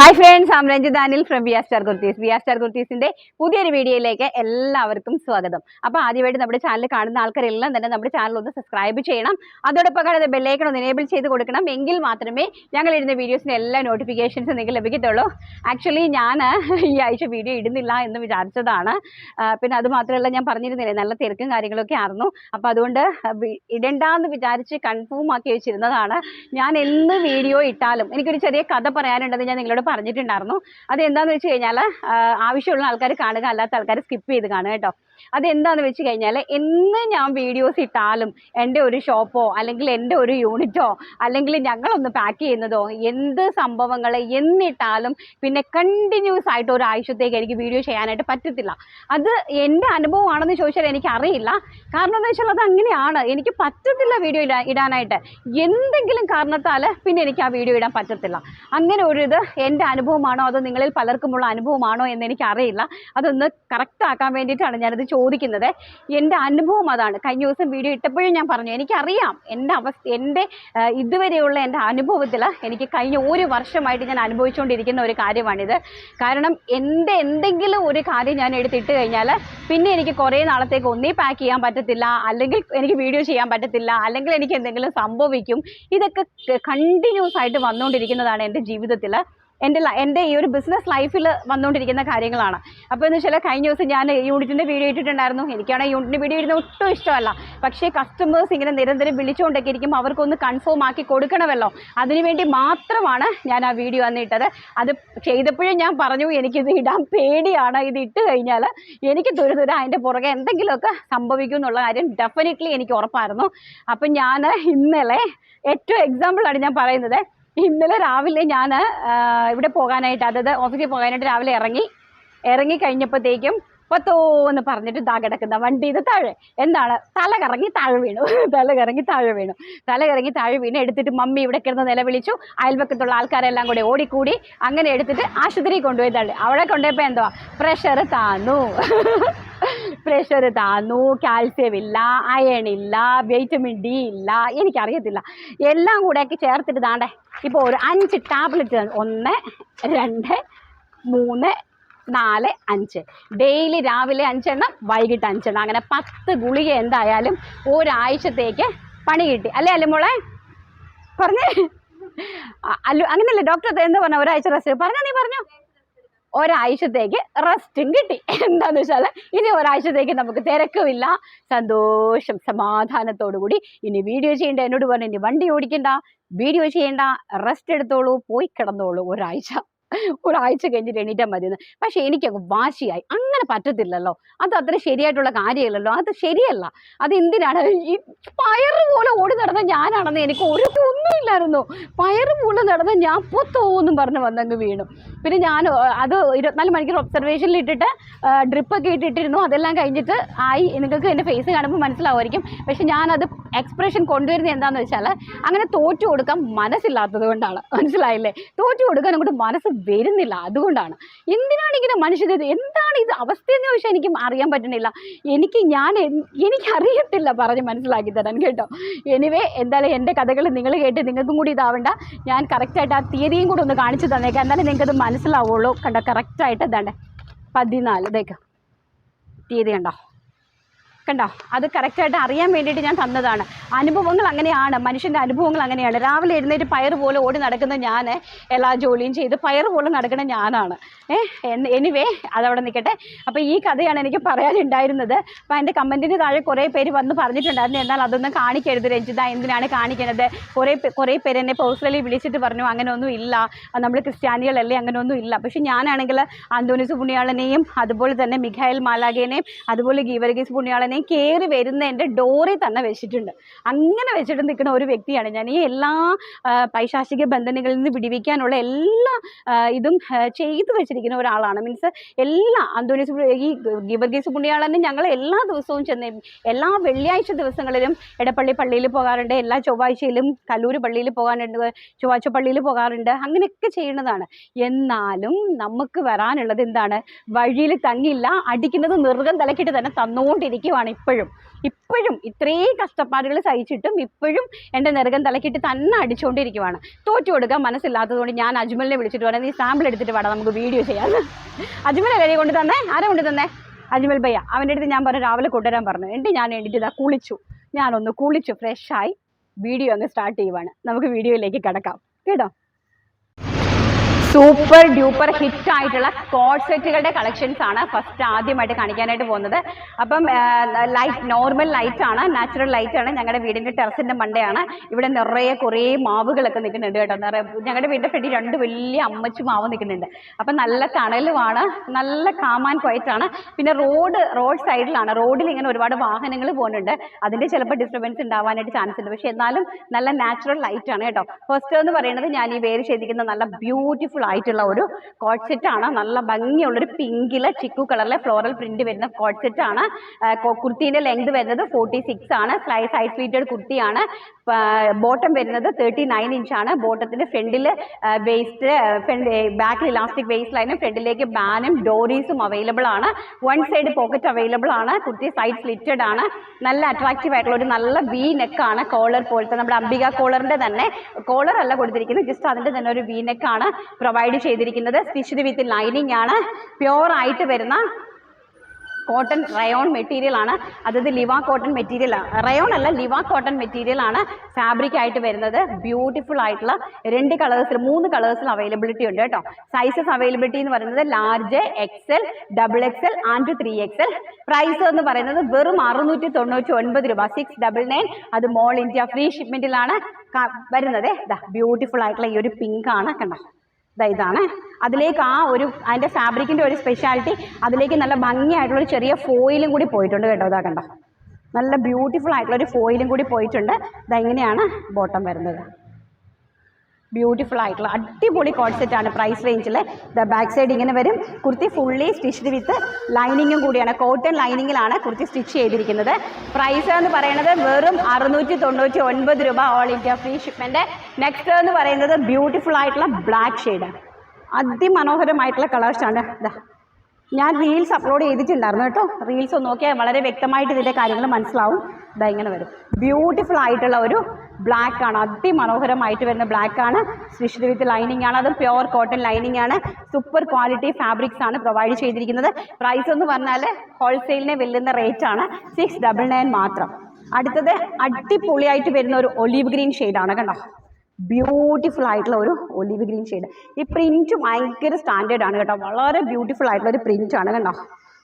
Hi friends am Ranjith Anil from V R star kurtis V R star കുർത്തീസിന്റെ പുതിയൊരു വീഡിയോയിലേക്ക് എല്ലാവർക്കും സ്വാഗതം. അപ്പോൾ ആദ്യമായിട്ട് നമ്മുടെ ചാനൽ കാണുന്ന ആൾക്കാരെല്ലാം തന്നെ നമ്മുടെ ചാനൽ ഒന്ന് സബ്സ്ക്രൈബ് ചെയ്യണം. അതോടൊപ്പം കാണുന്ന ബെല്ലൈക്കൺ ഒന്ന് എനേബിൾ ചെയ്ത് കൊടുക്കണം. എങ്കിൽ മാത്രമേ ഞങ്ങൾ ഇടുന്ന വീഡിയോസിന് എല്ലാ നോട്ടിഫിക്കേഷൻസും നിങ്ങൾക്ക് ലഭിക്കത്തുള്ളൂ. ആക്ച്വലി ഞാൻ ഈ ആഴ്ച വീഡിയോ ഇടുന്നില്ല എന്ന് വിചാരിച്ചതാണ്. പിന്നെ അത് മാത്രമല്ല ഞാൻ പറഞ്ഞിരുന്നില്ലേ നല്ല തിരക്കും കാര്യങ്ങളൊക്കെ ആയിരുന്നു. അപ്പോൾ അതുകൊണ്ട് ഇടണ്ടെന്ന് വിചാരിച്ച് കൺഫേം ആക്കി വെച്ചിരുന്നതാണ്. ഞാൻ എന്ത് വീഡിയോ ഇട്ടാലും എനിക്കൊരു ചെറിയ കഥ പറയാനുണ്ടെന്ന് ഞാൻ നിങ്ങളോട് പറഞ്ഞിട്ടുണ്ടായിരുന്നു. അത് എന്താണെന്ന് വെച്ച് കഴിഞ്ഞാൽ ആവശ്യമുള്ള ആൾക്കാർ കാണുക അല്ലാത്ത ആൾക്കാർ സ്കിപ്പ് ചെയ്ത് കാണുക കേട്ടോ. അതെന്താണെന്ന് വെച്ച് കഴിഞ്ഞാൽ എന്ന് ഞാൻ വീഡിയോസ് ഇട്ടാലും എന്റെ ഒരു ഷോപ്പോ അല്ലെങ്കിൽ എന്റെ ഒരു യൂണിറ്റോ അല്ലെങ്കിൽ ഞങ്ങളൊന്ന് പാക്ക് ചെയ്യുന്നതോ എന്ത് സംഭവങ്ങൾ എന്നിട്ടാലും പിന്നെ കണ്ടിന്യൂസ് ആയിട്ട് ഒരാഴ്ചത്തേക്ക് എനിക്ക് വീഡിയോ ചെയ്യാനായിട്ട് പറ്റത്തില്ല. അത് എന്റെ അനുഭവമാണെന്ന് ചോദിച്ചാൽ എനിക്ക് അറിയില്ല കാരണം എന്ന് വെച്ചാൽ അത് അങ്ങനെയാണ്. എനിക്ക് പറ്റത്തില്ല വീഡിയോ ഇടാ ഇടാനായിട്ട്. എന്തെങ്കിലും കാരണത്താൽ പിന്നെ എനിക്ക് ആ വീഡിയോ ഇടാൻ പറ്റത്തില്ല. അങ്ങനെ ഒരു ഇത് എന്റെ അനുഭവമാണോ? അതോ നിങ്ങളിൽ പലർക്കുമുള്ള അനുഭവമാണോ എന്ന് എനിക്കറിയില്ല. അതൊന്ന് കറക്റ്റ് ആക്കാൻ വേണ്ടിയിട്ടാണ് ഞാനത് ചോദിക്കുന്നത് എന്റെ അനുഭവം അതാണ്. കഴിഞ്ഞ ദിവസം വീഡിയോ ഇട്ടപ്പോഴും ഞാൻ പറഞ്ഞു എനിക്കറിയാം എന്റെ അവസ്ഥ എന്റെ ഇതുവരെയുള്ള എന്റെ അനുഭവത്തിൽ എനിക്ക് കഴിഞ്ഞ ഒരു വർഷമായിട്ട് ഞാൻ അനുഭവിച്ചുകൊണ്ടിരിക്കുന്ന ഒരു കാര്യമാണിത്. കാരണം എന്റെ എന്തെങ്കിലും ഒരു കാര്യം ഞാൻ എടുത്തിട്ട് കഴിഞ്ഞാൽ പിന്നെ എനിക്ക് കുറേ നാളത്തേക്ക് ഒന്നേ പാക്ക് ചെയ്യാൻ പറ്റത്തില്ല അല്ലെങ്കിൽ എനിക്ക് വീഡിയോ ചെയ്യാൻ പറ്റത്തില്ല അല്ലെങ്കിൽ എനിക്ക് എന്തെങ്കിലും സംഭവിക്കും. ഇതൊക്കെ കണ്ടിന്യൂസ് ആയിട്ട് വന്നുകൊണ്ടിരിക്കുന്നതാണ് എന്റെ ജീവിതത്തിൽ. എന്റെ എന്റെ ഈ ഒരു ബിസിനസ് ലൈഫിൽ വന്നുകൊണ്ടിരിക്കുന്ന കാര്യങ്ങളാണ്. അപ്പോൾ എന്ന് വെച്ചാൽ കഴിഞ്ഞ ദിവസം ഞാൻ യൂണിറ്റിന്റെ വീഡിയോ ഇട്ടിട്ടുണ്ടായിരുന്നു. എനിക്കാണെങ്കിൽ യൂണിറ്റിന്റെ വീഡിയോ ഇടുന്ന ഒട്ടും ഇഷ്ടമല്ല. പക്ഷേ കസ്റ്റമേഴ്സ് ഇങ്ങനെ നിരന്തരം വിളിച്ചുകൊണ്ടൊക്കെ ഇരിക്കും അവർക്കൊന്ന് കൺഫേം ആക്കി കൊടുക്കണമല്ലോ. അതിനുവേണ്ടി മാത്രമാണ് ഞാൻ ആ വീഡിയോ അന്ന് ഇട്ടത്. അത് ചെയ്തപ്പോഴും ഞാൻ പറഞ്ഞു എനിക്കിത് ഇടാൻ പേടിയാണ്. ഇത് ഇട്ട് കഴിഞ്ഞാൽ എനിക്ക് ദുരിതം അതിന്റെ പുറകെ എന്തെങ്കിലുമൊക്കെ സംഭവിക്കും എന്നുള്ള കാര്യം ഡെഫിനറ്റ്ലി എനിക്ക് ഉറപ്പായിരുന്നു. അപ്പം ഞാൻ ഇന്നലെ ഏറ്റവും എക്സാമ്പിളാണ് ഞാൻ പറയുന്നത്. ഇന്നലെ രാവിലെ ഞാൻ ഇവിടെ പോകാനായിട്ട് അതായത് ഓഫീസിൽ പോകാനായിട്ട് രാവിലെ ഇറങ്ങി ഇറങ്ങി കഴിഞ്ഞപ്പോഴത്തേക്കും പത്തോ എന്ന് പറഞ്ഞിട്ട് ഇതാ കിടക്കുന്ന വണ്ടിയുടെ താഴെ. എന്താണ്? തല കറങ്ങി താഴെ വീണു. തല കറങ്ങി താഴെ വീണു. തല കറങ്ങി താഴെ വീണ് എടുത്തിട്ട് മമ്മി ഇവിടെ കിടന്ന് നിലവിളിച്ചു. അയൽപക്കത്തുള്ള ആൾക്കാരെല്ലാം കൂടി ഓടിക്കൂടി അങ്ങനെ എടുത്തിട്ട് ആശുപത്രിയിൽ കൊണ്ടുപോയി തള്ളി. അവിടെ കൊണ്ടുപോയപ്പോൾ എന്തുവാ? പ്രഷർ താന്നു. പ്രഷർ താന്നു. കാൽസ്യം ഇല്ല അയൺ ഇല്ല വൈറ്റമിൻ ഡി ഇല്ല എനിക്കറിയത്തില്ല. എല്ലാം കൂടെയൊക്കെ ചേർത്തിട്ട് താണ്ടേ ഇപ്പോൾ ഒരു അഞ്ച് ടാബ്ലറ്റ് ഒന്ന് രണ്ട് മൂന്ന് നാല് അഞ്ച്. ഡെയിലി രാവിലെ അഞ്ചെണ്ണം വൈകിട്ട് അഞ്ചെണ്ണം. അങ്ങനെ പത്ത് ഗുളിക എന്തായാലും ഒരാഴ്ചത്തേക്ക് പണി കിട്ടി. അല്ലേ അല്ലേ മോളെ? പറഞ്ഞേ. അല്ല അങ്ങനെയല്ലേ ഡോക്ടർ എന്താ പറഞ്ഞ? ഒരാഴ്ച റെസ്റ്റ് പറഞ്ഞോ നീ പറഞ്ഞോ. ഒരാഴ്ചത്തേക്ക് റെസ്റ്റും കിട്ടി. എന്താന്ന് വെച്ചാൽ ഇനി ഒരാഴ്ചത്തേക്ക് നമുക്ക് തിരക്കുമില്ല. സന്തോഷം സമാധാനത്തോടു കൂടി. ഇനി വീഡിയോ ചെയ്യേണ്ട എന്നോട് പറഞ്ഞു ഇനി വണ്ടി ഓടിക്കണ്ട വീഡിയോ ചെയ്യേണ്ട റെസ്റ്റ് എടുത്തോളൂ പോയി കിടന്നോളൂ ഒരാഴ്ച. ഒരാഴ്ച കഴിഞ്ഞിട്ട് എണീറ്റാൽ മതിയെന്ന്. പക്ഷേ എനിക്കങ്ങ് വാശിയായി. അങ്ങനെ പറ്റത്തില്ലല്ലോ. അത് അത്ര ശരിയായിട്ടുള്ള കാര്യമല്ലല്ലോ. അത് ശരിയല്ല. അത് എന്തിനാണ്? ഈ പയറ് പോലെ ഓടി നടന്ന ഞാനാണെന്ന് എനിക്ക് ഒരു ഒന്നുമില്ലായിരുന്നു പയറ് പോലെ നടന്ന ഞാൻ പൊത്തോന്നും പറഞ്ഞ് വന്നങ്ങ് വീണു. പിന്നെ ഞാൻ അത് ഇരുപത്തിനാല് മണിക്കൂർ ഒബ്സർവേഷനിൽ ഇട്ടിട്ട് ഡ്രിപ്പൊക്കെ ഇട്ടിട്ടിരുന്നു. അതെല്ലാം കഴിഞ്ഞിട്ട് ആയി. നിങ്ങൾക്ക് എന്റെ ഫേസ് കാണുമ്പോൾ മനസ്സിലാവുമായിരിക്കും. പക്ഷെ ഞാനത് എക്സ്പ്രഷൻ കൊണ്ടുവരുന്നത് എന്താണെന്ന് വെച്ചാൽ അങ്ങനെ തോറ്റു കൊടുക്കാൻ മനസ്സില്ലാത്തത് കൊണ്ടാണ്. മനസ്സിലായില്ലേ? തോറ്റു കൊടുക്കാൻ അങ്ങോട്ട് മനസ്സ് വരുന്നില്ല. അതുകൊണ്ടാണ്. എന്തിനാണ് ഇങ്ങനെ മനുഷ്യർ എന്താണ് ഇത് അവസ്ഥയെന്ന് ചോദിച്ചാൽ എനിക്ക് അറിയാൻ പറ്റുന്നില്ല എനിക്ക് ഞാൻ എനിക്ക് എനിക്കറിയത്തില്ല പറഞ്ഞ് മനസ്സിലാക്കി തരാൻ കേട്ടോ. എനിവേ എന്തായാലും എന്റെ കഥകൾ നിങ്ങൾ കേട്ട് നിങ്ങൾക്കും കൂടി ഇതാവണ്ട. ഞാൻ കറക്റ്റായിട്ട് ആ തീയതിയും കൂടെ ഒന്ന് കാണിച്ചു തന്നേക്കാം. എന്നാലും നിങ്ങൾക്കത് മനസ്സിലാവുള്ളൂ. കണ്ടോ? കറക്റ്റായിട്ട് ഇതാണ്ട്. പതിനാല്. ഇതേക്ക്. തീയതി കണ്ടോ? കണ്ടോ? അത് കറക്റ്റായിട്ട് അറിയാൻ വേണ്ടിയിട്ട് ഞാൻ തന്നതാണ്. അനുഭവങ്ങൾ അങ്ങനെയാണ്. മനുഷ്യന്റെ അനുഭവങ്ങൾ അങ്ങനെയാണ്. രാവിലെ എഴുന്നേറ്റ് പയർ പോലെ ഓടി നടക്കുന്ന ഞാൻ എല്ലാ ജോലിയും ചെയ്ത് പയർ പോലെ നടക്കുന്ന ഞാനാണ്. ഏഹ് എനിവേ അതവിടെ നിൽക്കട്ടെ. അപ്പോൾ ഈ കഥയാണ് എനിക്ക് പറയാനുണ്ടായിരുന്നത്. അപ്പോൾ എന്റെ കമന്റിന് താഴെ കുറേ പേര് വന്ന് പറഞ്ഞിട്ടുണ്ടായിരുന്നു. എന്നാൽ അതൊന്നും കാണിക്കരുത് രഞ്ജിത. എന്തിനാണ് കാണിക്കുന്നത് കുറേ കുറേ പേര് എന്നെ പേഴ്സണലി വിളിച്ചിട്ട് പറഞ്ഞു അങ്ങനെയൊന്നും ഇല്ല. നമ്മൾ ക്രിസ്ത്യാനികളല്ലേ അങ്ങനെയൊന്നും ഇല്ല. പക്ഷെ ഞാനാണെങ്കിൽ അന്തോണിസ് പുണ്യാളനെയും അതുപോലെ തന്നെ മിഖായൽ മാലാഗേനെയും അതുപോലെ ഗീവർഗീസ് പുണ്യാളനെയും കയറി വരുന്ന എന്റെ ഡോറിൽ തന്നെ വെച്ചിട്ടുണ്ട്. അങ്ങനെ വെച്ചിട്ട് നിൽക്കുന്ന ഒരു വ്യക്തിയാണ് ഞാൻ. ഈ എല്ലാ പൈശാചിക ബന്ധനങ്ങളിൽ നിന്ന് വിടിവിക്കാനുള്ള എല്ലാ ഇതും ചെയ്തു വെച്ചിരിക്കുന്ന ഒരാളാണ്. മീൻസ് എല്ലാ അന്തോണിസ് ഈ ഗീവർഗീസ് പുണ്യാളനെ ഞങ്ങൾ എല്ലാ ദിവസവും ചെന്ന് എല്ലാ വെള്ളിയാഴ്ച ദിവസങ്ങളിലും എടപ്പള്ളി പള്ളിയിൽ പോകാറുണ്ട് എല്ലാ ചൊവ്വാഴ്ചയിലും കല്ലൂർ പള്ളിയിൽ പോകാറുണ്ട് ചൊവ്വാഴ്ച പള്ളിയിൽ പോകാറുണ്ട് അങ്ങനെയൊക്കെ ചെയ്യുന്നതാണ് എന്നാലും നമുക്ക് വരാനുള്ളത് എന്താണ്? വഴിയിൽ തങ്ങില്ല അടിക്കുന്നത് നിർഗം തലക്കിട്ട് തന്നെ തന്നുകൊണ്ടിരിക്കുവാണ് ആണ് ഇപ്പോഴും. ഇപ്പോഴും ഇത്രയും കഷ്ടപ്പാടുകൾ സഹിച്ചിട്ടും ഇപ്പോഴും എന്റെ നെറുകം തലക്കിട്ട് തന്നെ അടിച്ചുകൊണ്ടിരിക്കുവാണ് തോറ്റു കൊടുക്കാൻ മനസ്സില്ലാത്തതുകൊണ്ട് ഞാൻ അജ്മലിനെ വിളിച്ചിട്ട് പറയാം നീ സാമ്പിൾ എടുത്തിട്ട് വേണം നമുക്ക് വീഡിയോ ചെയ്യാം. അജ്മൽ അല്ലേ കൊണ്ട് തന്നെ? ആരെ കൊണ്ട് തന്നെ? അജ്മൽ ഭയ്യ. അവന്റെ അടുത്ത് ഞാൻ പറഞ്ഞു രാവിലെ കൊണ്ടുവരാൻ പറഞ്ഞു. എന്നിട്ട് ഞാൻ എണീറ്റ് ഇതാ കുളിച്ചു. ഞാനൊന്ന് കുളിച്ചു ഫ്രഷായി വീഡിയോ അങ്ങ് സ്റ്റാർട്ട് ചെയ്യുവാണ്. നമുക്ക് വീഡിയോയിലേക്ക് കിടക്കാം. കേട്ടോ? സൂപ്പർ ഡ്യൂപ്പർ ഹിറ്റ് ആയിട്ടുള്ള കോഡ് സെറ്റുകളുടെ കളക്ഷൻസ് ആണ് ഫസ്റ്റ് ആദ്യമായിട്ട് കാണിക്കാനായിട്ട് പോകുന്നത്. അപ്പം ലൈറ്റ് നോർമൽ ലൈറ്റ് ആണ് നാച്ചുറൽ ലൈറ്റ് ആണ് ഞങ്ങളുടെ വീടിന്റെ ടെറസിന്റെ മണ്ടയാണ്. ഇവിടെ നിറയെ കുറേ മാവുകളൊക്കെ നിൽക്കുന്നുണ്ട് കേട്ടോ. നിറയെ ഞങ്ങളുടെ വീടിന്റെ ഫ്രണ്ടിൽ രണ്ട് വലിയ അമ്മച്ചു മാവ് നിൽക്കുന്നുണ്ട്. അപ്പം നല്ല തണലുമാണ് നല്ല കാമാൻ ആണ്. പിന്നെ റോഡ് റോഡ് സൈഡിലാണ് റോഡിൽ ഇങ്ങനെ ഒരുപാട് വാഹനങ്ങൾ പോകുന്നുണ്ട്. അതിന്റെ ചിലപ്പോൾ ഡിസ്റ്റർബൻസ് ഉണ്ടാവാനായിട്ട് ചാൻസ് ഉണ്ട്. പക്ഷെ എന്നാലും നല്ല നാച്ചുറൽ ലൈറ്റ് ആണ് കേട്ടോ. ഫസ്റ്റ് എന്ന് പറയുന്നത് ഞാൻ ഈ പേര് ചെയ്തിരിക്കുന്ന നല്ല ബ്യൂട്ടിഫുൾ ആയിട്ടുള്ള ഒരു കോഡ് സെറ്റ് ആണ്. നല്ല ഭംഗിയുള്ളൊരു പിങ്കിൽ ചിക്കു കളറിലെ ഫ്ലോറൽ പ്രിന്റ് വരുന്ന കോഡ് സെറ്റ് ആണ് കുർത്തിന്റെ ലെങ്ത് വരുന്നത് ഫോർട്ടി സിക്സ് ആണ്. സ്ലൈസ് ഹൈ സ്ലീറ്റഡ് കുർത്തിയാണ്. ബോട്ടം വരുന്നത് തേർട്ടി നയൻ ആണ്. ബോട്ടത്തിന്റെ ഫ്രണ്ടിൽ വേസ്റ്റ് ഫ്രണ്ട് ബാക്കിൽ ഇലാസ്റ്റിക് വേസ്റ്റ് ലൈനും ഫ്രണ്ടിലേക്ക് ബാനും ഡോറീസും അവൈലബിൾ ആണ്. വൺ സൈഡ് പോക്കറ്റ് അവൈലബിൾ ആണ്. കുർത്തി സൈഡ് സ്ലിറ്റഡ് ആണ്. നല്ല അട്രാക്റ്റീവ് ആയിട്ടുള്ള ഒരു നല്ല വി നെക്ക് ആണ് കോളർ പോലത്തെ. നമ്മുടെ അംബിക കോളറിന്റെ തന്നെ. കോളർ അല്ല കൊടുത്തിരിക്കുന്നത് ജസ്റ്റ് അതിന്റെ തന്നെ ഒരു വി നെക്കാണ് പ്രൊവൈഡ് ചെയ്തിരിക്കുന്നത് സ്റ്റിച്ച്ഡ് വിത്ത് ലൈനിങ് ആണ്. പ്യുവർ ആയിട്ട് വരുന്ന കോട്ടൺ റയോൺ മെറ്റീരിയൽ ആണ്. അതായത് ലിവാ കോട്ടൺ മെറ്റീരിയൽ ആണ് റയോൺ അല്ല ലിവാ കോട്ടൺ മെറ്റീരിയൽ ആണ് ഫാബ്രിക് ആയിട്ട് വരുന്നത്. ബ്യൂട്ടിഫുൾ ആയിട്ടുള്ള രണ്ട് കളേഴ്സിൽ മൂന്ന് കളേഴ്സിൽ അവൈലബിലിറ്റി ഉണ്ട് കേട്ടോ. സൈസസ് അവൈലബിലിറ്റി എന്ന് പറയുന്നത് large XL double XL and three XL price എന്ന് പറയുന്നത് വെറും അറുന്നൂറ്റി തൊണ്ണൂറ്റി ഒൻപത് രൂപ സിക്സ് ഡബിൾ നയൻ അത് മോൾ ഇന്ത്യ ഫ്രീ ഷിപ്മെന്റിലാണ് വരുന്നത്. ബ്യൂട്ടിഫുൾ ആയിട്ടുള്ള ഈ ഒരു പിങ്ക് ആണ്. കണ്ടോ? ഇതാണ്. അതിലേക്ക് ആ ഒരു അതിന്റെ ഫാബ്രിക്കിന്റെ ഒരു സ്പെഷ്യാലിറ്റി അതിലേക്ക് നല്ല ഭംഗിയായിട്ടുള്ള ഒരു ചെറിയ ഫോയിലും കൂടി പോയിട്ടുണ്ട് കേട്ടോ ഇതാ കണ്ടോ. നല്ല ബ്യൂട്ടിഫുൾ ആയിട്ടുള്ള ഒരു ഫോയിലും കൂടി പോയിട്ടുണ്ട്. ഇതാ ഇങ്ങനെയാണ് ബോട്ടം വരുന്നത്. ബ്യൂട്ടിഫുൾ ആയിട്ടുള്ള അടിപൊളി കോൺസെപ്റ്റ് ആണ് പ്രൈസ് റേഞ്ചിൽ ദ ബാക്ക് സൈഡ് ഇങ്ങനെ വരും. കുർത്തി ഫുള്ളി സ്റ്റിച്ച്ഡ് വിത്ത് ലൈനിങ്ങും കൂടിയാണ്. കോട്ടൺ ലൈനിങ്ങിലാണ് കുർത്തി സ്റ്റിച്ച് ചെയ്തിരിക്കുന്നത്. പ്രൈസ് എന്ന് പറയുന്നത് വെറും അറുന്നൂറ്റി തൊണ്ണൂറ്റി ഒൻപത് രൂപ all India free shipment next എന്ന് പറയുന്നത് ബ്യൂട്ടിഫുൾ ആയിട്ടുള്ള ബ്ലാക്ക് ഷെയ്ഡ് അതിമനോഹരമായിട്ടുള്ള കളേഴ്സാണ് ഇതാ ഞാൻ റീൽസ് അപ്ലോഡ് ചെയ്തിട്ടുണ്ടായിരുന്നു കേട്ടോ. റീൽസ് ഒന്ന് നോക്കിയാൽ വളരെ വ്യക്തമായിട്ട് ഇതിന്റെ കാര്യങ്ങൾ മനസ്സിലാവും. ഇതാ ഇങ്ങനെ വരും. ബ്യൂട്ടിഫുൾ ആയിട്ടുള്ള ഒരു ബ്ലാക്ക് ആണ്. അതിമനോഹരമായിട്ട് വരുന്ന ബ്ലാക്ക് ആണ്. സ്പെഷ്യൽ വിത്ത് ലൈനിങ് ആണ്. അത് പ്യുവർ കോട്ടൺ ലൈനിങ് ആണ്. സൂപ്പർ ക്വാളിറ്റി ഫാബ്രിക്സ് ആണ് പ്രൊവൈഡ് ചെയ്തിരിക്കുന്നത്. പ്രൈസ് എന്ന് പറഞ്ഞാൽ ഹോൾസെയിലിനെ വെല്ലുന്ന റേറ്റ് ആണ്. സിക്സ് ഡബിൾ നയൻ മാത്രം. അടുത്തത് അടിപൊളിയായിട്ട് വരുന്ന ഒരു ഒലീവ് ഗ്രീൻ ഷെയ്ഡാണ് കണ്ടോ? ബ്യൂട്ടിഫുൾ ആയിട്ടുള്ള ഒരു ഒലിവ് ഗ്രീൻ ഷെയ്ഡ് ഈ പ്രിന്റ് ഭയങ്കര സ്റ്റാൻഡേർഡ് ആണ് കേട്ടോ. വളരെ ബ്യൂട്ടിഫുൾ ആയിട്ടുള്ള ഒരു പ്രിന്റ് ആണ് കണ്ടോ?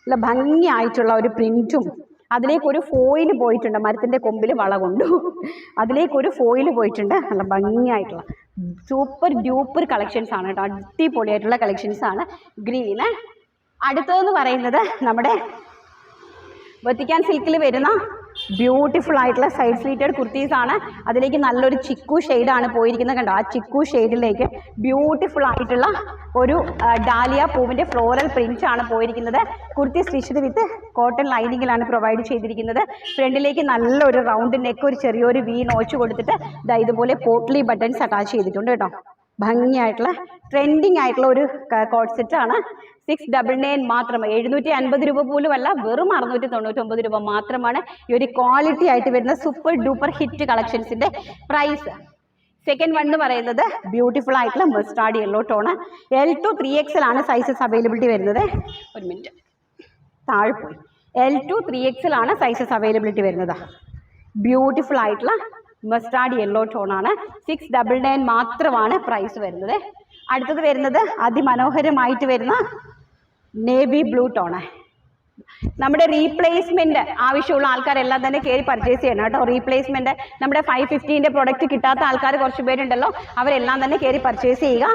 നല്ല ഭംഗിയായിട്ടുള്ള ഒരു പ്രിന്റും അതിലേക്ക് ഒരു ഫോയിൽ പോയിട്ടുണ്ട്. മരത്തിന്റെ കൊമ്പിൽ വള കൊണ്ടു. അതിലേക്ക് ഒരു ഫോയിൽ പോയിട്ടുണ്ട്. നല്ല ഭംഗിയായിട്ടുള്ള. സൂപ്പർ ഡ്യൂപ്പർ കളക്ഷൻസ് ആണ് കേട്ടോ. അടിപൊളിയായിട്ടുള്ള കളക്ഷൻസ് ആണ്. ഗ്രീന് അടുത്തതെന്ന് പറയുന്നത് നമ്മുടെ വത്തിക്കാൻ സിൽക്കിൽ വരുന്ന ബ്യൂട്ടിഫുൾ ആയിട്ടുള്ള സൈഡ് സ്ലീറ്റഡ് കുർത്തീസ് ആണ്. അതിലേക്ക് നല്ലൊരു ചിക്കു ആണ് പോയിരിക്കുന്നത് കണ്ടോ? ആ ചിക്കു ഷെയ്ഡിലേക്ക് ബ്യൂട്ടിഫുൾ ആയിട്ടുള്ള ഒരു ഡാലിയ പൂവിന്റെ ഫ്ലോറൽ പ്രിന്റ് ആണ് പോയിരിക്കുന്നത്. കുർത്തി സ്റ്റിച്ച്ഡ് വിത്ത് കോട്ടൺ ലൈനിങ്ങിലാണ് പ്രൊവൈഡ് ചെയ്തിരിക്കുന്നത്. ഫ്രണ്ടിലേക്ക് നല്ലൊരു റൗണ്ട് നെക്ക് ഒരു ചെറിയൊരു വി നോച്ച് കൊടുത്തിട്ട് ഇതാ ഇതുപോലെ പോട്ട്ലി ബട്ടൺസ് അറ്റാച്ച് ചെയ്തിട്ടുണ്ട് കേട്ടോ. ഭംഗിയായിട്ടുള്ള ട്രെൻഡിങ് ആയിട്ടുള്ള ഒരു കോഡ് സെറ്റ് ആണ്. സിക്സ് ഡബിൾ നയൻ മാത്രം എഴുന്നൂറ്റി അൻപത് രൂപ പോലും അല്ല വെറും അറുന്നൂറ്റി തൊണ്ണൂറ്റി ഒമ്പത് രൂപ മാത്രമാണ് ഈ ഒരു ക്വാളിറ്റി ആയിട്ട് വരുന്ന സൂപ്പർ ഡൂപ്പർ ഹിറ്റ് കളക്ഷൻസിന്റെ പ്രൈസ് സെക്കൻഡ് വൺ എന്ന് പറയുന്നത് ബ്യൂട്ടിഫുൾ ആയിട്ടുള്ള mustard yellow tone L to three XL ആണ് സൈസസ് അവൈലബിലിറ്റി വരുന്നത്. ഒരു മിനിറ്റ് താഴെ പോയി. എൽ ടു ത്രീ എക്സൽ ആണ് സൈസസ് അവൈലബിലിറ്റി വരുന്നത്. ബ്യൂട്ടിഫുൾ ആയിട്ടുള്ള മസ്റ്റാർഡ് യെല്ലോ ടോണാണ് സിക്സ് ഡബിൾ നയൻ മാത്രമാണ് പ്രൈസ് വരുന്നത്. അടുത്തത് വരുന്നത് അതിമനോഹരമായിട്ട് വരുന്ന നേവി ബ്ലൂ ടോണ് നമ്മുടെ റീപ്ലേസ്മെന്റ് ആവശ്യമുള്ള ആൾക്കാരെല്ലാം തന്നെ കയറി പർച്ചേസ് ചെയ്യണം കേട്ടോ. റീപ്ലേസ്മെന്റ് നമ്മുടെ ഫൈവ് ഫിഫ്റ്റീന്റെ പ്രൊഡക്റ്റ് കിട്ടാത്ത ആൾക്കാർ കുറച്ച് പേരുണ്ടല്ലോ. അവരെല്ലാം തന്നെ കയറി പർച്ചേസ് ചെയ്യുക.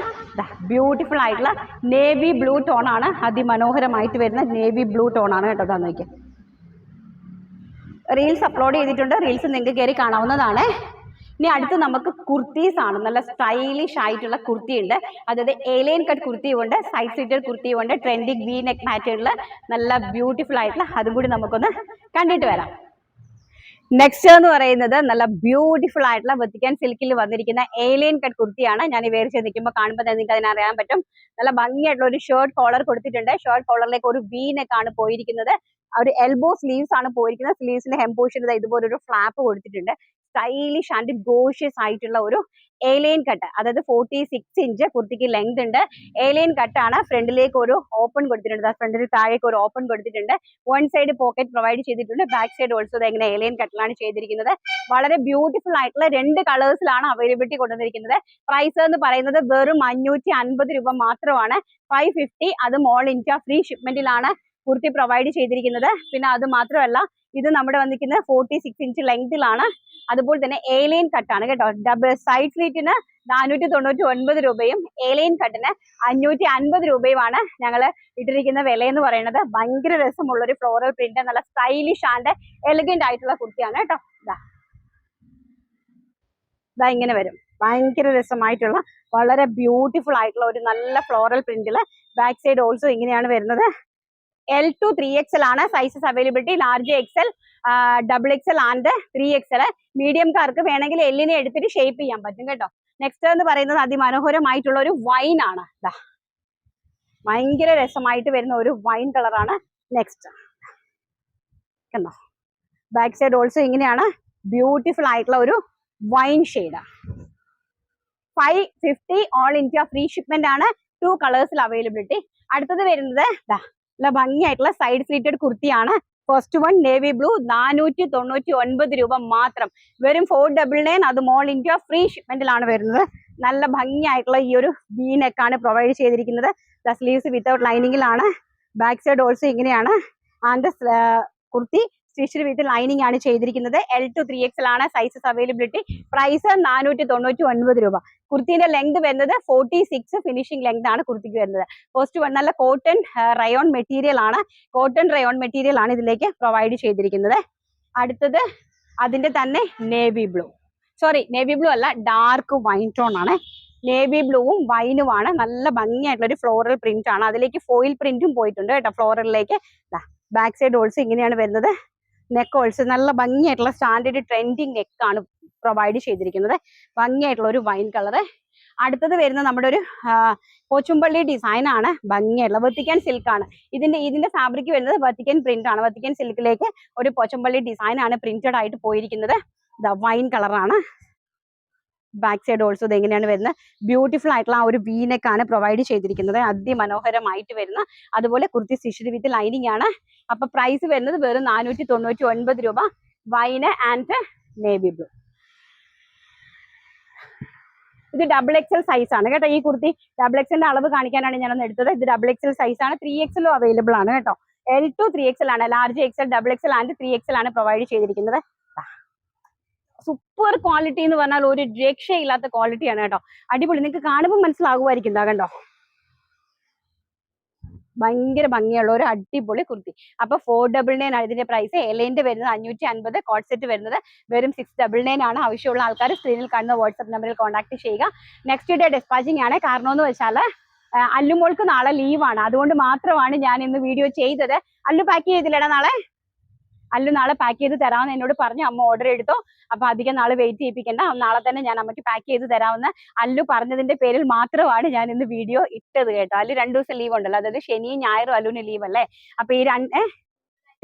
ബ്യൂട്ടിഫുൾ ആയിട്ടുള്ള നേവി ബ്ലൂ ടോണാണ് അതിമനോഹരമായിട്ട് വരുന്ന നേവി ബ്ലൂ ടോണാണ് കേട്ടോ. തന്നെ റീൽസ് അപ്ലോഡ് ചെയ്തിട്ടുണ്ട്. റീൽസ് നിങ്ങൾക്ക് കയറി കാണാവുന്നതാണ്. ഇനി അടുത്ത് നമുക്ക് കുർത്തീസ് ആണ്. നല്ല സ്റ്റൈലിഷ് ആയിട്ടുള്ള കുർത്തി ഉണ്ട്. അതായത് ഏലിയൻ കട്ട് കുർത്തി ഉണ്ട് സൈഡ് സീറ്റഡ് കുർത്തി ഉണ്ട് ട്രെൻഡിങ് വി നെക്ക് പാറ്റേണിൽ നല്ല ബ്യൂട്ടിഫുൾ ആയിട്ടുള്ള അതും കൂടി നമുക്കൊന്ന് കണ്ടിട്ട് വരാം. നെക്സ്റ്റ് എന്ന് പറയുന്നത് നല്ല ബ്യൂട്ടിഫുൾ ആയിട്ടുള്ള വെത്തിക്കാൻ സിൽക്കിൽ വന്നിരിക്കുന്ന ഏലിയൻ കട്ട് കുർത്തിയാണ്. ഞാൻ ഈ വേറിച്ച് നിൽക്കുമ്പോൾ കാണുമ്പോൾ തന്നെ നിങ്ങൾക്ക് അതിനറിയാൻ പറ്റും. നല്ല ഭംഗിയായിട്ടുള്ള ഒരു ഷേർട്ട് കോളർ കൊടുത്തിട്ടുണ്ട്. ഷേർട്ട് കോളറിലേക്ക് ഒരു വി ആണ് പോയിരിക്കുന്നത്. ഒരു എൽബോ സ്ലീവ്സ് ആണ് പോയിരിക്കുന്നത്. സ്ലീവ്സിന്റെ ഹെം പോർഷൻ ഇതുപോലെ ഒരു ഫ്ലാപ്പ് കൊടുത്തിട്ടുണ്ട്. സ്റ്റൈലിഷ് ആൻഡ് ഗോഷ്യസ് ആയിട്ടുള്ള ഒരു ഏലൈൻ കട്ട് അതായത് ഫോർട്ടി സിക്സ് ഇഞ്ച് കുർത്തിക്ക് ലെങ്ത് ഉണ്ട്. ഏലൈൻ കട്ടാണ് ഫ്രണ്ടിലേക്ക് ഒരു ഓപ്പൺ കൊടുത്തിട്ടുണ്ട്. ഫ്രണ്ടിൽ താഴേക്ക് ഒരു ഓപ്പൺ കൊടുത്തിട്ടുണ്ട്. വൺ സൈഡ് പോക്കറ്റ് പ്രൊവൈഡ് ചെയ്തിട്ടുണ്ട്. ബാക്ക് സൈഡ് ഓൾസോ ഇങ്ങനെ ഏലൈൻ കട്ടിലാണ് ചെയ്തിരിക്കുന്നത്. വളരെ ബ്യൂട്ടിഫുൾ ആയിട്ടുള്ള രണ്ട് കളേഴ്സിലാണ് അവൈലബിലിറ്റി കൊണ്ടുവന്നിരിക്കുന്നത്. പ്രൈസ് എന്ന് പറയുന്നത് വെറും അഞ്ഞൂറ്റി അൻപത് രൂപ മാത്രമാണ്. ഫൈവ് ഫിഫ്റ്റി അത് മോൾ ഇന്ത്യ ഫ്രീ ഷിപ്മെന്റിലാണ് കുർത്തി പ്രൊവൈഡ് ചെയ്തിരിക്കുന്നത്. പിന്നെ അത് മാത്രമല്ല ഇത് നമ്മുടെ വന്നിരിക്കുന്നത് ഫോർട്ടി സിക്സ് ഇഞ്ച് ലെങ്തിലാണ് അതുപോലെ തന്നെ ഏലൈൻ കട്ടാണ് കേട്ടോ. ഡബിൾ സൈഡ് സ്ലീറ്റിന് നാനൂറ്റി തൊണ്ണൂറ്റി ഒൻപത് രൂപയും ഏലൈൻ കട്ടിന് അഞ്ഞൂറ്റി അൻപത് രൂപയുമാണ് ഞങ്ങൾ ഇട്ടിരിക്കുന്ന വില എന്ന് പറയുന്നത്. ഭയങ്കര രസമുള്ള ഒരു ഫ്ലോറൽ പ്രിന്റ് നല്ല സ്റ്റൈലിഷ് ആൻഡ് എലഗന്റ് ആയിട്ടുള്ള കുർത്തിയാണ് കേട്ടോ. ഇതാ ഇതാ ഇങ്ങനെ വരും. ഭയങ്കര രസമായിട്ടുള്ള വളരെ ബ്യൂട്ടിഫുൾ ആയിട്ടുള്ള ഒരു നല്ല ഫ്ലോറൽ പ്രിന്റിൽ ബാക്ക് സൈഡ് ഓൾസോ ഇങ്ങനെയാണ് വരുന്നത്. എൽ ടു ത്രീ എക്സൽ ആണ് sizes availability large XL double XL and three XL മീഡിയംകാർക്ക് വേണമെങ്കിൽ എല്ലിനെ എടുത്തിട്ട് ഷേപ്പ് ചെയ്യാൻ പറ്റും കേട്ടോ. നെക്സ്റ്റ് എന്ന് പറയുന്നത് അതിമനോഹരമായിട്ടുള്ള ഒരു വൈൻ ആണ്. ഭയങ്കര രസമായിട്ട് വരുന്ന ഒരു വൈൻ കളറാണ് നെക്സ്റ്റ് കണ്ടോ? ബാക്ക് സൈഡ് ഓൾസോ ഇങ്ങനെയാണ്. ബ്യൂട്ടിഫുൾ ആയിട്ടുള്ള ഒരു wine shade five fifty all India free shipment ആണ്. ടു കളേഴ്സിൽ അവൈലബിലിറ്റി അടുത്തത് വരുന്നത് ദാ നല്ല ഭംഗിയായിട്ടുള്ള സൈഡ് സ്ലീറ്റഡ് കുർത്തിയാണ്. ഫസ്റ്റ് വൺ നേവി ബ്ലൂ നാനൂറ്റി തൊണ്ണൂറ്റി ഒൻപത് രൂപ മാത്രം. വെറും ഫോർ ഡബിൾ നയൻ അത് മോൾ ഇന്ത്യ ഫ്രീ ഷിപ്മെന്റിലാണ് വരുന്നത്. നല്ല ഭംഗിയായിട്ടുള്ള ഈ ഒരു വി നെക്കാണ് പ്രൊവൈഡ് ചെയ്തിരിക്കുന്നത്. ദ സ്ലീവ്സ് വിത്തൗട്ട് ലൈനിങ്ങിലാണ് ബാക്ക് സൈഡ് ഓൾസോ ഇങ്ങനെയാണ്. And kurti. Stitched with lining ആണ് ചെയ്തിരിക്കുന്നത്. എൽ ടു ത്രീ എക്സ് ആണ് സൈസസ് അവൈലബിലിറ്റി പ്രൈസ് നാനൂറ്റി തൊണ്ണൂറ്റി ഒൻപത് രൂപ. കുർത്തിന്റെ ലെങ്ത് വരുന്നത് ഫോർട്ടി സിക്സ് ഫിനിഷിംഗ് ലെങ്ത് ആണ് കുർത്തിക്ക് വരുന്നത്. ഫസ്റ്റ് വൺ നല്ല കോട്ടൺ റയോൺ മെറ്റീരിയൽ ആണ്. കോട്ടൺ റയോൺ മെറ്റീരിയൽ ആണ് ഇതിലേക്ക് പ്രൊവൈഡ് ചെയ്തിരിക്കുന്നത്. അടുത്തത് അതിന്റെ തന്നെ navy blue sorry navy blue അല്ല ഡാർക്ക് വൈൻ ടോൺ ആണ്. നേവി ബ്ലൂവും വൈനുമാണ് നല്ല ഭംഗിയായിട്ടുള്ള ഒരു ഫ്ലോറൽ പ്രിന്റ് ആണ്. അതിലേക്ക് ഫോയിൽ പ്രിന്റും പോയിട്ടുണ്ട് കേട്ടോ ഫ്ലോറലിലേക്ക് ബാക്ക് സൈഡ് ഓൾസോ ഇങ്ങനെയാണ് വരുന്നത്. നെക്ക് ഓൾസോ നല്ല ഭംഗിയായിട്ടുള്ള സ്റ്റാൻഡേർഡ് ട്രെൻഡിങ് നെക്ക് ആണ് പ്രൊവൈഡ് ചെയ്തിരിക്കുന്നത്. ഭംഗിയായിട്ടുള്ള ഒരു വൈൻ കളറ്. അടുത്തത് വരുന്ന നമ്മുടെ ഒരു ഡിസൈനാണ് ഡിസൈൻ ആണ്. ഭംഗിയായിട്ടുള്ള വെത്തിക്കാൻ ആണ്. ഇതിന്റെ ഇതിന്റെ ഫാബ്രിക് വരുന്നത് വത്തിക്കൻ പ്രിന്റ് ആണ്. വത്തിക്കൻ സിൽക്കിലേക്ക് ഒരു പോച്ചമ്പള്ളി ഡിസൈൻ ആണ് പ്രിന്റഡ് ആയിട്ട് പോയിരിക്കുന്നത്. വൈൻ കളറാണ്. ബാക്ക് സൈഡ് ഓൾസോ ഇത് എങ്ങനെയാണ് വരുന്നത്? ബ്യൂട്ടിഫുൾ ആയിട്ടുള്ള ആ ഒരു വീനക്കാണ് പ്രൊവൈഡ് ചെയ്തിരിക്കുന്നത്. അതിമനോഹരമായിട്ട് വരുന്ന അതുപോലെ കുർത്തി സ്റ്റിച്ച്ഡ് വിത്ത് ലൈനിങ് ആണ്. അപ്പൊ പ്രൈസ് വരുന്നത് വെറും നാനൂറ്റി തൊണ്ണൂറ്റി ഒൻപത് രൂപ. വൈന് ആൻഡ് നേവി ബ്ലൂ ഇത് ഡബിൾ എക്സൽ സൈസ് ആണ് കേട്ടോ ഈ കുർത്തി. ഡബിൾ എക്സലിന്റെ അളവ് കാണിക്കാനാണ് ഞാനൊന്ന് എടുത്തത്. ഇത് ഡബിൾ എക്സൽ സൈസ് ആണ്. ത്രീ എക്സലും അവൈലബിൾ ആണ് കേട്ടോ. എൽ ടു ത്രീ എക്സൽ ആണ്. Large XL double XL and three XL ആണ് പ്രൊവൈഡ് ചെയ്തിരിക്കുന്നത്. സൂപ്പർ ക്വാളിറ്റി എന്ന് പറഞ്ഞാൽ ഒരു രക്ഷയില്ലാത്ത ക്വാളിറ്റിയാണ് കേട്ടോ. അടിപൊളി. നിങ്ങൾക്ക് കാണുമ്പോൾ മനസ്സിലാകുമായിരിക്കും. ഇതാ കണ്ടോ? ഭയങ്കര ഭംഗിയുള്ള ഒരു അടിപൊളി കുർത്തി. അപ്പൊ ഫോർ ഡബിൾ നയൻ ആണ് ഇതിന്റെ പ്രൈസ് എലൈന്റെ വരുന്നത് അഞ്ഞൂറ്റി അൻപത്. കോഡ് സെറ്റ് വരുന്നത് വെറും സിക്സ് ഡബിൾ നയൻ ആണ്. ആവശ്യമുള്ള ആൾക്കാർ സ്ക്രീനിൽ കാണുന്ന വാട്സ്ആപ്പ് നമ്പറിൽ കോൺടാക്ട് ചെയ്യുക. നെക്സ്റ്റ് ഡേ ഡിസ്പാച്ചിങ് ആണ്. കാരണം എന്ന് വെച്ചാൽ അല്ലുമോൾക്ക് നാളെ ലീവാണ് അതുകൊണ്ട് മാത്രമാണ് ഞാൻ ഇന്ന് വീഡിയോ ചെയ്തത്. അല്ലു പാക്ക് ചെയ്തില്ലടാ നാളെ? അല്ലു നാളെ പാക്ക് ചെയ്ത് തരാമെന്ന് എന്നോട് പറഞ്ഞു. അമ്മ ഓർഡർ എടുത്തു. അപ്പൊ അധികം നാളെ വെയിറ്റ് ചെയ്യിപ്പിക്കണ്ട. നാളെ തന്നെ ഞാൻ അമ്മയ്ക്ക് പാക്ക് ചെയ്ത് തരാമെന്ന് അല്ലു പറഞ്ഞതിന്റെ പേരിൽ മാത്രമാണ് ഞാൻ ഇന്ന് വീഡിയോ ഇട്ടത് കേട്ടോ. അല്ലു രണ്ടു ദിവസം ലീവ് ഉണ്ടല്ലോ. അതായത് ശനിയും ഞായറും അല്ലുവിന് ലീവ് അല്ലേ? അപ്പൊ ഈ രണ്ട്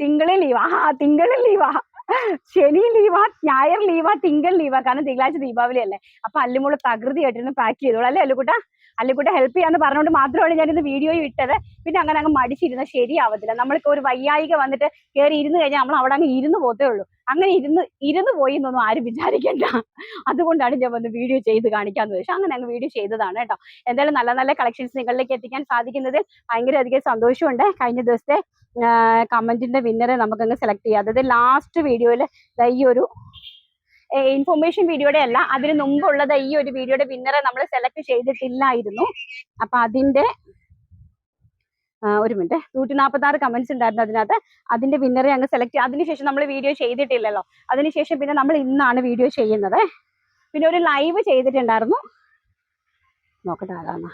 തിങ്കളിൽ തിങ്കൾ ലീവാ ആ തിങ്കളിൽ ലീവാ ശനി ലീവാ ഞായർ ലീവാ തിങ്കൾ ലീവാ കാരണം തിങ്കളാഴ്ച ദീപാവലി അല്ലേ? അപ്പൊ അല്ലുമോൾ തകൃതി ആയിട്ടിരുന്ന് പാക്ക് ചെയ്തോളൂ. അല്ലേ അല്ലുകുട്ട അല്ലുകുട്ട ഹെൽപ്പ് ചെയ്യാന്ന് പറഞ്ഞുകൊണ്ട് മാത്രമാണ് ഇന്ന് വീഡിയോ ഇട്ടത്. പിന്നെ അങ്ങനെ അങ്ങ് മടിച്ചിരുന്ന ശരിയാവത്തില്ല. നമ്മൾക്ക് ഒരു വയ്യായിക വന്നിട്ട് കയറി ഇരുന്ന് കഴിഞ്ഞാൽ നമ്മൾ അവിടെ അങ്ങ് ഇരുന്ന് പോത്തേ ഉള്ളൂ. അങ്ങനെ ഇരുന്ന് ഇരുന്ന് പോയി എന്നൊന്നും ആരും വിചാരിക്കണ്ട. അതുകൊണ്ടാണ് ഞാൻ വന്ന് വീഡിയോ ചെയ്ത് കാണിക്കാന്ന് വെച്ചാൽ അങ്ങനെ അങ്ങ് വീഡിയോ ചെയ്തതാണ് കേട്ടോ. എന്തായാലും നല്ല നല്ല കളക്ഷൻസ് നിങ്ങളിലേക്ക് എത്തിക്കാൻ സാധിക്കുന്നതിൽ ഭയങ്കര അധികം സന്തോഷമുണ്ട്. കഴിഞ്ഞ ദിവസത്തെ കമന്റിന്റെ വിന്നറെ നമുക്കങ്ങ് സെലക്ട് ചെയ്യാം. അതായത് ലാസ്റ്റ് വീഡിയോയിൽ ഈ ഒരു ഇൻഫർമേഷൻ വീഡിയോയുടെ അല്ല അതിന് മുമ്പുള്ളത് ഈ ഒരു വീഡിയോയുടെ വിന്നറെ നമ്മൾ സെലക്ട് ചെയ്തിട്ടില്ലായിരുന്നു. അപ്പൊ അതിന്റെ ഒരു മിനിറ്റ് നൂറ്റി നാൽപ്പത്തി ആറ് കമന്റ്സ് ഉണ്ടായിരുന്നു അതിനകത്ത്. അതിന്റെ വിന്നറെ അങ്ങ് സെലക്ട് അതിനുശേഷം നമ്മൾ വീഡിയോ ചെയ്തിട്ടില്ലല്ലോ. അതിനുശേഷം പിന്നെ നമ്മൾ ഇന്നാണ് വീഡിയോ ചെയ്യുന്നത്. പിന്നെ ഒരു ലൈവ് ചെയ്തിട്ടുണ്ടായിരുന്നു. നോക്കട്ടെ അതാണ്?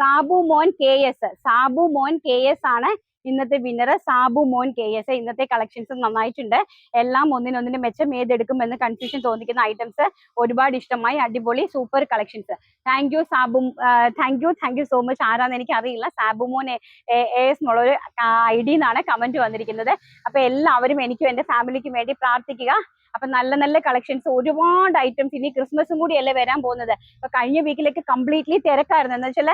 സാബു മോൻ കെ എസ്. സാബു മോൻ കെ എസ് ആണ് ഇന്നത്തെ വിന്നർ സാബു മോൻ കെ എസ്. ഇന്നത്തെ കളക്ഷൻസ് നന്നായിട്ടുണ്ട്. എല്ലാം ഒന്നിനൊന്നിന് മെച്ചം ഏതെടുക്കുമെന്ന് കൺഫ്യൂഷൻ തോന്നിക്കുന്ന ഐറ്റംസ് ഒരുപാട് ഇഷ്ടമായി. അടിപൊളി super collections thank you Sabu thank you thank you so much ആരാന്ന് എനിക്ക് അറിയില്ല സാബു മോൻ എസ് എന്നുള്ളൊരു ഐ ഡി കമന്റ് വന്നിരിക്കുന്നത്. അപ്പൊ എല്ലാവരും എനിക്കും എന്റെ ഫാമിലിക്കും വേണ്ടി പ്രാർത്ഥിക്കുക. അപ്പൊ നല്ല നല്ല കളക്ഷൻസ് ഒരുപാട് ഐറ്റംസ് ഇനി ക്രിസ്മസും കൂടിയല്ലേ വരാൻ പോകുന്നത്. അപ്പൊ കഴിഞ്ഞ വീക്കിലേക്ക് കംപ്ലീറ്റ്ലി തിരക്കായിരുന്നു. എന്ന് വെച്ചാൽ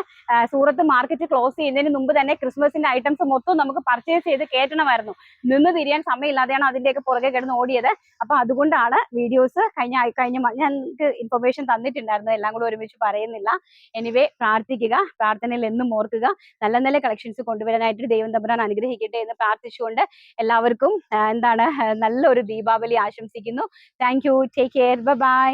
സൂറത്ത് മാർക്കറ്റ് ക്ലോസ് ചെയ്യുന്നതിന് മുമ്പ് തന്നെ ക്രിസ്മസിന്റെ ഐറ്റംസ് മൊത്തം നമുക്ക് പർച്ചേസ് ചെയ്ത് കയറ്റണമായിരുന്നു നിന്ന് തിരിയാൻ സമയമില്ലാതെയാണ് അതിന്റെയൊക്കെ പുറകെ കിടന്ന് ഓടിയത്. അപ്പൊ അതുകൊണ്ടാണ് വീഡിയോസ് കഴിഞ്ഞ കഴിഞ്ഞ ഞങ്ങൾക്ക് ഇൻഫർമേഷൻ തന്നിട്ടുണ്ടായിരുന്നു എല്ലാം കൂടെ ഒരുമിച്ച് പറയുന്നില്ല. എനിവേ പ്രാർത്ഥിക്കുക പ്രാർത്ഥനയിൽ എന്നും ഓർക്കുക. നല്ല നല്ല കളക്ഷൻസ് കൊണ്ടുവരാനായിട്ട് ദൈവം തമ്പുരാൻ അനുഗ്രഹിക്കട്ടെ എന്ന് പ്രാർത്ഥിച്ചുകൊണ്ട് എല്ലാവർക്കും എന്താണ് നല്ലൊരു ദീപാവലി ആശംസിക്കുന്നു thank you take care bye